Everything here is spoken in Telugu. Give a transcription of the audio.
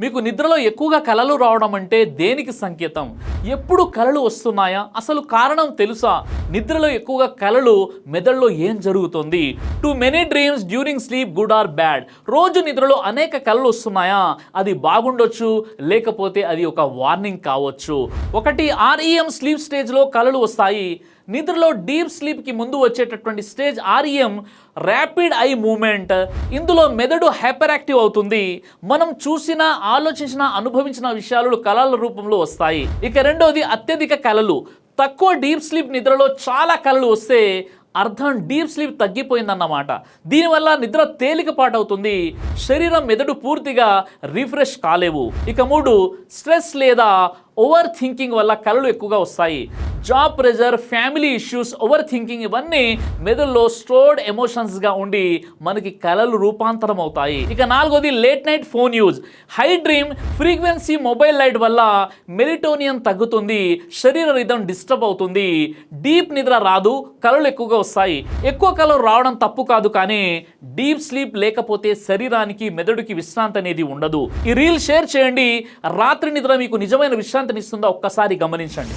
మీకు నిద్రలో ఎక్కువగా కలలు రావడం అంటే దేనికి సంకేతం? ఎప్పుడు కలలు వస్తున్నాయా? అసలు కారణం తెలుసా? నిద్రలో ఎక్కువగా కలలు మెదడులో ఏం జరుగుతుంది? Too many dreams during sleep good or bad రోజు నిద్రలో అనేక కలలు వస్తున్నాయా? అది బాగుండొచ్చు లేకపోతే అది ఒక వార్నింగ్ కావచ్చు. ఒకటి ఆర్ఈఎం స్లీప్ స్టేజ్లో కలలు వస్తాయి. నిద్రలో డీప్ స్లీప్కి ముందు వచ్చేటటువంటి stage REM rapid eye movement ఇందులో మెదడు హైపర్ యాక్టివ్ అవుతుంది. మనం చూసిన ఆలోచించిన అనుభవించిన విషయాలు కళల రూపంలో వస్తాయి. ఇక రెండోది అత్యధిక కళలు తక్కువ డీప్ స్లీప్ నిద్రలో చాలా కళలు వస్తే అర్థం డీప్ స్లీప్ తగ్గిపోయిందన్నమాట. దీనివల్ల నిద్ర తేలికపాటవుతుంది. శరీరం మెదడు పూర్తిగా రిఫ్రెష్ కాలేవు. ఇక మూడు స్ట్రెస్ లేదా ఓవర్ థింకింగ్ వల్ల కళలు ఎక్కువగా వస్తాయి. Job pressure family issues over thinking ఇవన్నీ మెదడులో స్టోర్డ్ ఎమోషన్స్గా ఉండి మనకి కళలు రూపాంతరం అవుతాయి ఇక నాలుగోది late night phone use. High dream frequency mobile light వల్ల మెలిటోనియం తగ్గుతుంది శరీర రిధం డిస్టర్బ్ అవుతుంది డీప్ నిద్ర రాదు కళలు ఎక్కువగా వస్తాయి. ఎక్కువ కళలు రావడం తప్పు కాదు కానీ డీప్ స్లీప్ లేకపోతే శరీరాన్ని శరీరానికి మెదడుకి విశ్రాంతి అనేది ఉండదు. ఈ రీల్ షేర్ చేయండి. రాత్రి నిద్ర మీకు నిజమైన విశ్రాంతిని ఇస్తుందా ఒక్కసారి గమనించండి.